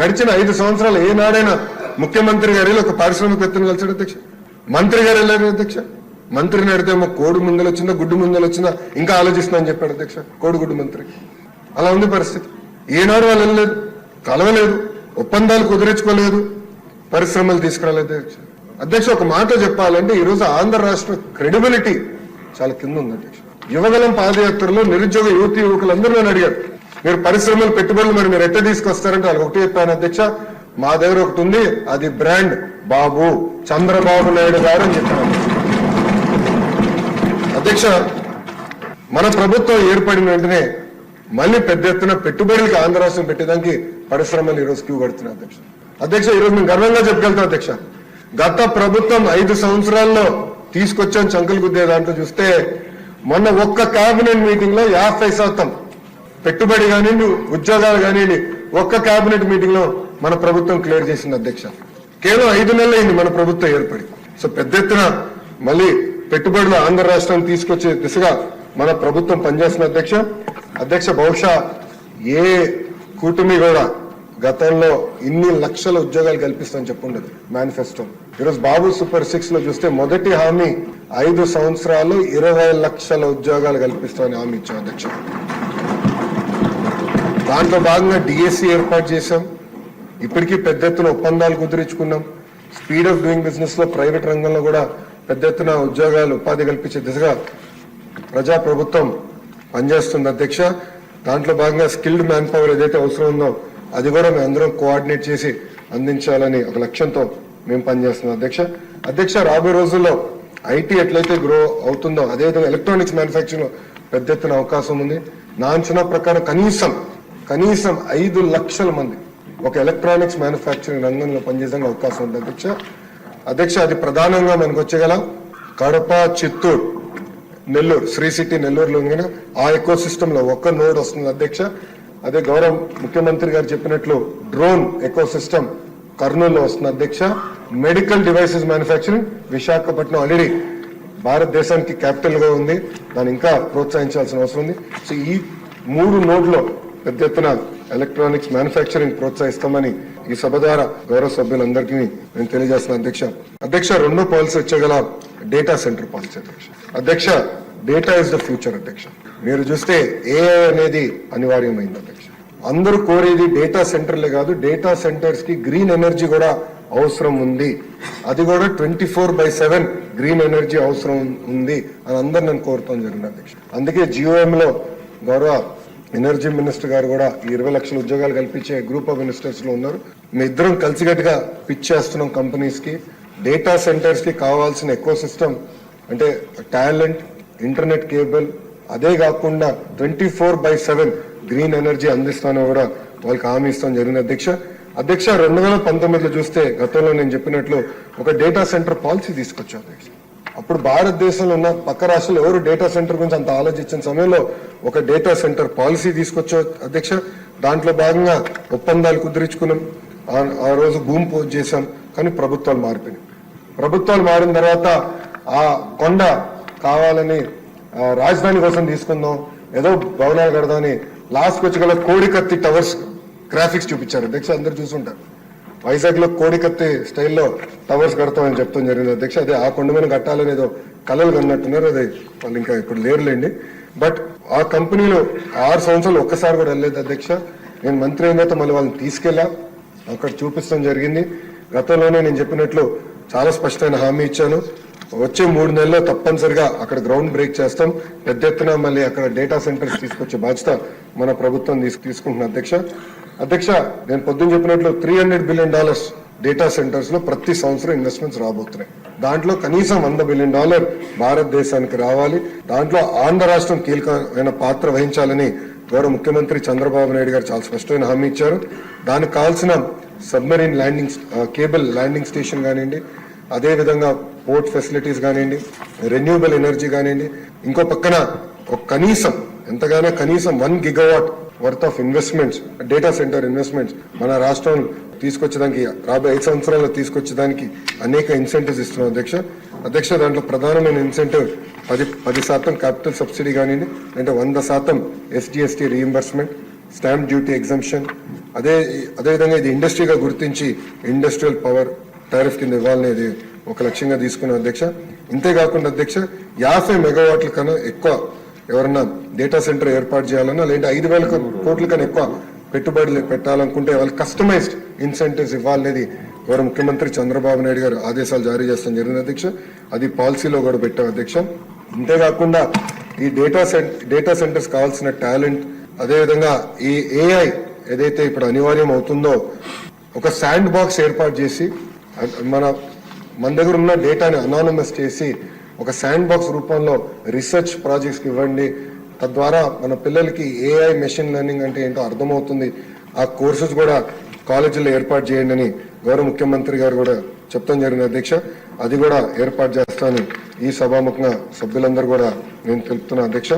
గడిచిన ఐదు సంవత్సరాలు ఏనాడైనా ముఖ్యమంత్రి గారు ఒక పారిశ్రామికవేత్తను కలిసాడు అధ్యక్ష. మంత్రి గారు వెళ్ళారు అధ్యక్ష. మంత్రిని అడిగితే మా కోడి ముందలు వచ్చిందా గుడ్డు ముందలు వచ్చిందా ఇంకా ఆలోచిస్తున్నా అని చెప్పాడు అధ్యక్ష కోడిగుడ్డు మంత్రి. అలా ఉంది పరిస్థితి. ఏనాడు వాళ్ళు వెళ్ళలేదు. కలవలేదు. ఒప్పందాలు కుదిరించుకోలేదు. పరిశ్రమలు తీసుకురాలేదు అధ్యక్ష. అధ్యక్ష ఒక మాట చెప్పాలంటే ఈ రోజు ఆంధ్ర రాష్ట్ర క్రెడిబిలిటీ చాలా కింద ఉంది అధ్యక్ష. యువగలం పాదయాత్రలో నిరుద్యోగ యువతి యువకులందరూ నన్ను అడిగారు. మీరు పరిశ్రమలు పెట్టుబడులు మరి మీరు ఎట్లా తీసుకొస్తారంటే వాళ్ళకి ఒకటి చెప్పాను అధ్యక్ష. మా దగ్గర ఒకటి ఉంది అది బ్రాండ్ బాబు చంద్రబాబు నాయుడు గారు అని చెప్పాను. అధ్యక్ష మన ప్రభుత్వం ఏర్పడిన వెంటనే మళ్ళీ పెద్ద ఎత్తున పెట్టుబడులకి ఆంధ్ర రాష్ట్రం పెట్టేదానికి పరిశ్రమలు ఈరోజు క్యూ కడుతున్నాయి అధ్యక్ష. అధ్యక్ష ఈరోజు మేము గర్వంగా చెప్పగలుగుతాం అధ్యక్ష. గత ప్రభుత్వం ఐదు సంవత్సరాల్లో తీసుకొచ్చాం చంకలు గుద్దే దాంట్లో చూస్తే మొన్న ఒక్క కేబినెట్ మీటింగ్లో యాభై శాతం పెట్టుబడి కానివ్వండి ఉద్యోగాలు కానివ్వండి ఒక్క కేబినెట్ మీటింగ్లో మన ప్రభుత్వం క్లియర్ చేసింది అధ్యక్ష. కేవలం ఐదు నెలలు అయింది మన ప్రభుత్వం ఏర్పడి. సో పెద్ద ఎత్తున మళ్ళీ పెట్టుబడులు ఆంధ్ర రాష్ట్రం తీసుకొచ్చే దిశగా మన ప్రభుత్వం పనిచేస్తున్న అధ్యక్ష. అధ్యక్ష బహుశా ఏ కూటమి కూడా గతంలో ఇన్ని లక్షల ఉద్యోగాలు కల్పిస్తామని చెప్పుండదు మేనిఫెస్టో ఈరోజు బాబు సూపర్ సిక్స్లో చూస్తే మొదటి హామీ ఐదు సంవత్సరాలు ఇరవై లక్షల ఉద్యోగాలు కల్పిస్తామని హామీ ఇచ్చాం అధ్యక్ష. దాంట్లో భాగంగా డిఎస్సి ఏర్పాటు చేశాం. ఇప్పటికీ పెద్ద ఎత్తున ఒప్పందాలు కుదిరించుకున్నాం. స్పీడ్ ఆఫ్ డూయింగ్ బిజినెస్లో ప్రైవేట్ రంగంలో కూడా పెద్ద ఎత్తున ఉద్యోగాలు ఉపాధి కల్పించే దిశగా ప్రజా ప్రభుత్వం పనిచేస్తుంది. అధ్యక్ష దాంట్లో భాగంగా స్కిల్డ్ మ్యాన్ పవర్ ఏదైతే అవసరం ఉందో అది కూడా మేము అందరం కోఆర్డినేట్ చేసి అందించాలని ఒక లక్ష్యంతో మేము పనిచేస్తున్నాం. అధ్యక్ష అధ్యక్ష రాబోయే రోజుల్లో ఐటీ ఎట్లయితే గ్రో అవుతుందో అదేవిధంగా ఎలక్ట్రానిక్స్ మ్యానుఫ్యాక్చరింగ్ పెద్ద ఎత్తున అవకాశం ఉంది. నా అంచనా ప్రకారం కనీసం కనీసం ఐదు లక్షల మంది. ఒక ఎలక్ట్రానిక్స్ మ్యానుఫ్యాక్చరింగ్ రంగంలో పనిచేసే అవకాశం ఉంది. అధ్యక్ష అధ్యక్ష అది ప్రధానంగా మనకు వచ్చేగల కడప చిత్తూరు నెల్లూరు శ్రీ సిటీ నెల్లూరులో ఉంది ఆ ఎకో సిస్టమ్లో ఒక్క నోడ్ వస్తుంది అధ్యక్ష. అదే గౌరవ ముఖ్యమంత్రి గారు చెప్పినట్లు డ్రోన్ ఎకో సిస్టమ్ కర్నూలులో వస్తుంది అధ్యక్ష. Medical devices manufacturing Visakhapatnam already భారతదేశానికి క్యాపిటల్గా ఉంది. దాన్ని ఇంకా ప్రోత్సహించాల్సిన అవసరం ఉంది. సో ఈ మూడు నోడ్లో పెద్ద ఎత్తున ఎలక్ట్రానిక్స్ మ్యానుఫ్యాక్చరింగ్ ప్రోత్సహిస్తామని ఈ సభ ద్వారా గౌరవ సభ్యులందరికీ నేను తెలియజేస్తున్న అధ్యక్ష. అధ్యక్ష రెండో పాలసీ వచ్చేగల డేటా సెంటర్ పాలసీ అధ్యక్ష. అధ్యక్ష డేటా ఇస్ ద ఫ్యూచర్ అధ్యక్ష. మీరు చూస్తే ఏఐ అనేది అనివార్యమైంది అధ్యక్ష. అందరూ కోరేది డేటా సెంటర్లే కాదు డేటా సెంటర్స్కి గ్రీన్ ఎనర్జీ కూడా అవసరం ఉంది. అది కూడా twenty four by seven green energy అవసరం ఉంది అని అందరు నేను కోరుతాం జరిగింది అధ్యక్ష. అందుకే జియోఎం లో గౌరవ ఎనర్జీ మినిస్టర్ గారు కూడా ఇరవై లక్షల ఉద్యోగాలు కల్పించే గ్రూప్ ఆఫ్ మినిస్టర్స్లో ఉన్నారు. మీ ఇద్దరం కలిసికట్టుగా పిచ్ చేస్తున్నాం కంపెనీస్కి డేటా సెంటర్స్కి కావాల్సిన ఎకో సిస్టమ్ అంటే టాలెంట్ ఇంటర్నెట్ కేబుల్ అదే కాకుండా twenty four by seven green energy అందిస్తానో కూడా వాళ్ళకి హామీ ఇస్తాం జరిగింది అధ్యక్ష. అధ్యక్ష రెండు వేల పంతొమ్మిదిలో చూస్తే గతంలో నేను చెప్పినట్లు ఒక డేటా సెంటర్ పాలసీ తీసుకొచ్చాం అధ్యక్ష. అప్పుడు భారతదేశంలో ఉన్న పక్క రాష్ట్రాలు ఎవరు డేటా సెంటర్ గురించి అంత ఆలోచించిన సమయంలో ఒక డేటా సెంటర్ పాలసీ తీసుకొచ్చా అధ్యక్ష దాంట్లో భాగంగా ఒప్పందాలు కుదిరించుకున్నాం. ఆ- ఆ రోజు భూమి పూజ చేశాం కానీ ప్రభుత్వాలు మారిపోయినాయి. ప్రభుత్వాలు మారిన తర్వాత ఆ కొండ కావాలని రాజధాని కోసం తీసుకుందాం ఏదో భవనాలు కడదామని లాస్ట్ వచ్చి గల కోడికత్తి టవర్స్ గ్రాఫిక్స్ చూపించారు. అధ్యక్ష అందరు చూసుంటారు. వైజాగ్లో కోడికత్తి స్టైల్లో టవర్స్ కడతామని చెప్తాం జరిగింది. అధ్యక్ష అదే ఆ కొండ మీద కట్టాలని ఏదో కలలు కన్నట్టున్నారు. అది వాళ్ళు ఇంకా ఇప్పుడు లేరులేండి. బట్ ఆ కంపెనీలో ఆరు సంవత్సరాలు ఒక్కసారి కూడా వెళ్ళలేదు అధ్యక్ష. నేను మంత్రి అయిన తర్వాత మళ్ళీ వాళ్ళని తీసుకెళ్ళా. అక్కడ చూపిస్తాం జరిగింది. గతంలోనే నేను చెప్పినట్లు చాలా స్పష్టమైన హామీ ఇచ్చాను. వచ్చే మూడు నెలల్లో తప్పనిసరిగా అక్కడ గ్రౌండ్ బ్రేక్ చేస్తాం. పెద్ద ఎత్తున మళ్ళీ అక్కడ డేటా సెంటర్స్ తీసుకొచ్చే బాధ్యత మన ప్రభుత్వం తీసుకు తీసుకుంటున్న అధ్యక్ష. అధ్యక్ష నేను పొద్దున్న చెప్పినట్లు three hundred billion dollars data సెంటర్స్లో ప్రతి సంవత్సరం ఇన్వెస్ట్మెంట్స్ రాబోతున్నాయి. దాంట్లో కనీసం వంద బిలియన్ డాలర్ భారతదేశానికి రావాలి. దాంట్లో ఆంధ్ర రాష్ట్రం కీలకమైన పాత్ర వహించాలని గౌరవ ముఖ్యమంత్రి చంద్రబాబు నాయుడు గారు చాలా స్పష్టమైన హామీ ఇచ్చారు. దానికి కావాల్సిన submarine landing cable landing station కానివ్వండి అదేవిధంగా పోర్ట్ ఫెసిలిటీస్ కానివ్వండి రెన్యూబుల్ ఎనర్జీ కానివ్వండి ఇంకో పక్కన ఒక కనీసం ఎంతగానో కనీసం one gigawatt worth of investments data centre investments మన రాష్ట్రం తీసుకొచ్చడానికి రాబోయే ఐదు సంవత్సరాల్లో తీసుకొచ్చడానికి అనేక ఇన్సెంటివ్స్ ఇస్తున్నాం అధ్యక్ష. అధ్యక్ష దాంట్లో ప్రధానమైన ఇన్సెంటివ్ పది పది శాతం క్యాపిటల్ సబ్సిడీ కానివ్వండి అంటే వంద శాతం SGST reimbursement stamp duty exemption అదే అదేవిధంగా ఇది ఇండస్ట్రీగా గుర్తించి ఇండస్ట్రియల్ పవర్ టారిఫ్ కింద ఇవ్వాలనేది ఒక లక్ష్యంగా తీసుకున్న అధ్యక్ష. ఇంతేకాకుండా అధ్యక్ష యాభై మెగావాట్ల కన్నా ఎక్కువ ఎవరన్నా డేటా సెంటర్ ఏర్పాటు చేయాలన్నా లేదంటే ఐదు వేల కోట్ల కన్నా ఎక్కువ పెట్టుబడులు పెట్టాలనుకుంటే వాళ్ళకి కస్టమైజ్డ్ ఇన్సెంటివ్స్ ఇవ్వాలనేది గౌరవ ముఖ్యమంత్రి చంద్రబాబు నాయుడు గారు ఆదేశాలు జారీ చేస్తాం జరిగింది అధ్యక్ష. అది పాలసీలో కూడా పెట్టాం అధ్యక్ష. అంతేకాకుండా ఈ డేటా సెంటర్ డేటా సెంటర్స్ కావాల్సిన టాలెంట్ అదేవిధంగా ఈ ఏఐ ఏదైతే ఇప్పుడు అనివార్యం అవుతుందో ఒక శాండ్ బాక్స్ ఏర్పాటు చేసి మన మన దగ్గర ఉన్న డేటాని అనానమస్ చేసి ఒక శాండ్ బాక్స్ రూపంలో రీసెర్చ్ ప్రాజెక్ట్స్కి ఇవ్వండి. తద్వారా మన పిల్లలకి ఏఐ మెషిన్ లెర్నింగ్ అంటే ఏంటో అర్థమవుతుంది. ఆ కోర్సెస్ కూడా కాలేజీలో ఏర్పాటు చేయండి అని గౌరవ ముఖ్యమంత్రి గారు కూడా చెప్తాం జరిగింది. అధ్యక్ష అది కూడా ఏర్పాటు చేస్తాను ఈ సభాముఖంగా సభ్యులందరూ కూడా నేను తెలుపుతున్నా. అధ్యక్ష